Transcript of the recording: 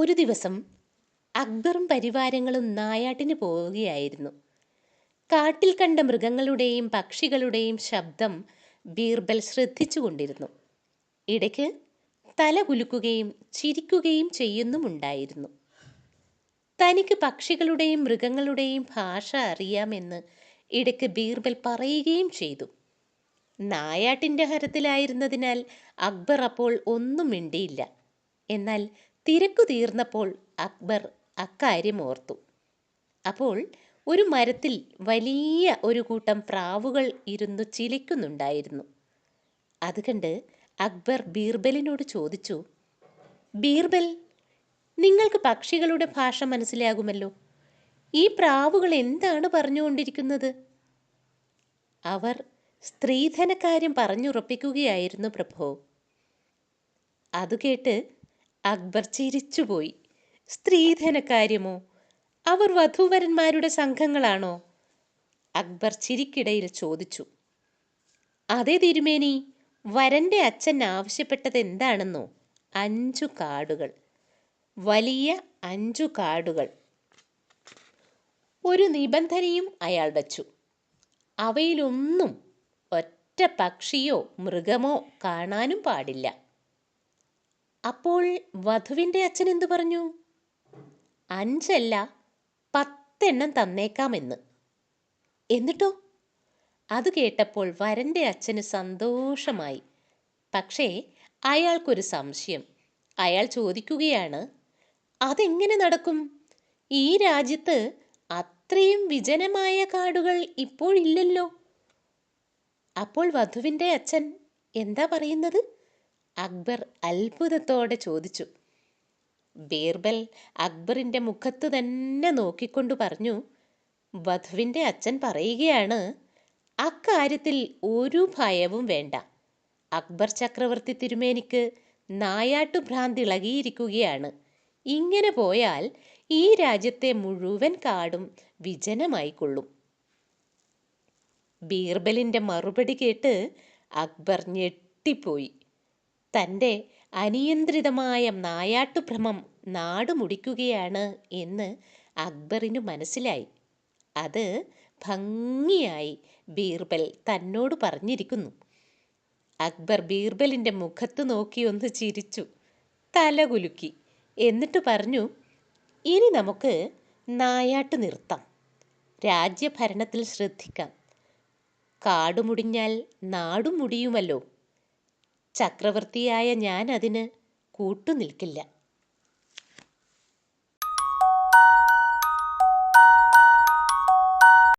ഒരു ദിവസം അക്ബറും പരിവാരങ്ങളും നായാട്ടിന് പോവുകയായിരുന്നു. കാട്ടിൽ കണ്ട മൃഗങ്ങളുടെയും പക്ഷികളുടെയും ശബ്ദം ബീർബൽ ശ്രദ്ധിച്ചുകൊണ്ടിരുന്നു. ഇടയ്ക്ക് തല കുലുക്കുകയും ചിരിക്കുകയും ചെയ്യുന്നുമുണ്ടായിരുന്നു. തനിക്ക് പക്ഷികളുടെയും മൃഗങ്ങളുടെയും ഭാഷ അറിയാമെന്ന് ഇടയ്ക്ക് ബീർബൽ പറയുകയും ചെയ്തു. നായാട്ടിന്റെ ഹരത്തിലായിരുന്നതിനാൽ അക്ബർ അപ്പോൾ ഒന്നും മിണ്ടിയില്ല. എന്നാൽ തിരക്കു തീർന്നപ്പോൾ അക്ബർ അക്കാര്യം ഓർത്തു. അപ്പോൾ ഒരു മരത്തിൽ വലിയ ഒരു കൂട്ടം പ്രാവുകൾ ഇരുന്നു ചിലയ്ക്കുന്നുണ്ടായിരുന്നു അത് കണ്ട് അക്ബർ ബീർബലിനോട് ചോദിച്ചു ബീർബൽ നിങ്ങൾക്ക് പക്ഷികളുടെ ഭാഷ മനസ്സിലാകുമല്ലോ. ഈ പ്രാവുകൾ എന്താണ് പറഞ്ഞുകൊണ്ടിരിക്കുന്നത്? അവർ സ്ത്രീധനക്കാര്യം പറഞ്ഞുറപ്പിക്കുകയായിരുന്നു പ്രഭോ. അത് കേട്ട് അക്ബർ ചിരിച്ചുപോയി. സ്ത്രീധനക്കാര്യമോ? അവർ വധൂവരന്മാരുടെ സംഘങ്ങളാണോ? അക്ബർ ചിരിക്കിടയിൽ ചോദിച്ചു. അതേ തിരുമേനി വരന്റെ അച്ഛൻ ആവശ്യപ്പെട്ടത് എന്താണെന്നോ അഞ്ചു കാടുകൾ. വലിയ അഞ്ചു കാടുകൾ. ഒരു നിബന്ധനയും അയാൾ വച്ചു. അവയിലൊന്നും ഒറ്റ പക്ഷിയോ മൃഗമോ കാണാനും പാടില്ല. അപ്പോൾ വധുവിന്റെ അച്ഛൻ എന്തു പറഞ്ഞു? അഞ്ചല്ല പത്തെണ്ണം തന്നേക്കാമെന്ന്. എന്നിട്ടോ? അത് കേട്ടപ്പോൾ വരന്റെ അച്ഛന് സന്തോഷമായി. പക്ഷേ അയാൾക്കൊരു സംശയം. അയാൾ ചോദിക്കുകയാണ് അതെങ്ങനെ നടക്കും? ഈ രാജ്യത്ത് അത്രയും വിജനമായ കാടുകൾ ഇപ്പോഴില്ലല്ലോ. അപ്പോൾ വധുവിന്റെ അച്ഛൻ എന്താ പറയുന്നത്? അക്ബർ അത്ഭുതത്തോടെ ചോദിച്ചു. ബീർബൽ അക്ബറിന്റെ മുഖത്ത് തന്നെ നോക്കിക്കൊണ്ട് പറഞ്ഞു വധുവിന്റെ അച്ഛൻ പറയുകയാണ് അക്കാര്യത്തിൽ ഒരു ഭയവും വേണ്ട. അക്ബർ ചക്രവർത്തി തിരുമേനിക്ക് നായാട്ടുഭ്രാന്തി ഇളകിയിരിക്കുകയാണ് ഇങ്ങനെ പോയാൽ ഈ രാജ്യത്തെ മുഴുവൻ കാടും വിജനമായിക്കൊള്ളും. ബീർബലിന്റെ മറുപടി കേട്ട് അക്ബർ ഞെട്ടിപ്പോയി. തന്റെ അനിയന്ത്രിതമായ നായാട്ടുഭ്രമം നാടുമുടിക്കുകയാണ് എന്ന് അക്ബറിന് മനസ്സിലായി. അത് ഭംഗിയായി ബീർബൽ തന്നോട് പറഞ്ഞിരിക്കുന്നു. അക്ബർ ബീർബലിന്റെ മുഖത്ത് നോക്കി ഒന്ന് ചിരിച്ചു. തലകുലുക്കി. എന്നിട്ട് പറഞ്ഞു ഇനി നമുക്ക് നായാട്ട് നിർത്താം. രാജ്യഭരണത്തിൽ ശ്രദ്ധിക്കാം. കാടുമുടിഞ്ഞാൽ നാടും മുടിയുമല്ലോ ചക്രവർത്തിയായ ഞാൻ അതിന് കൂട്ടുനിൽക്കില്ല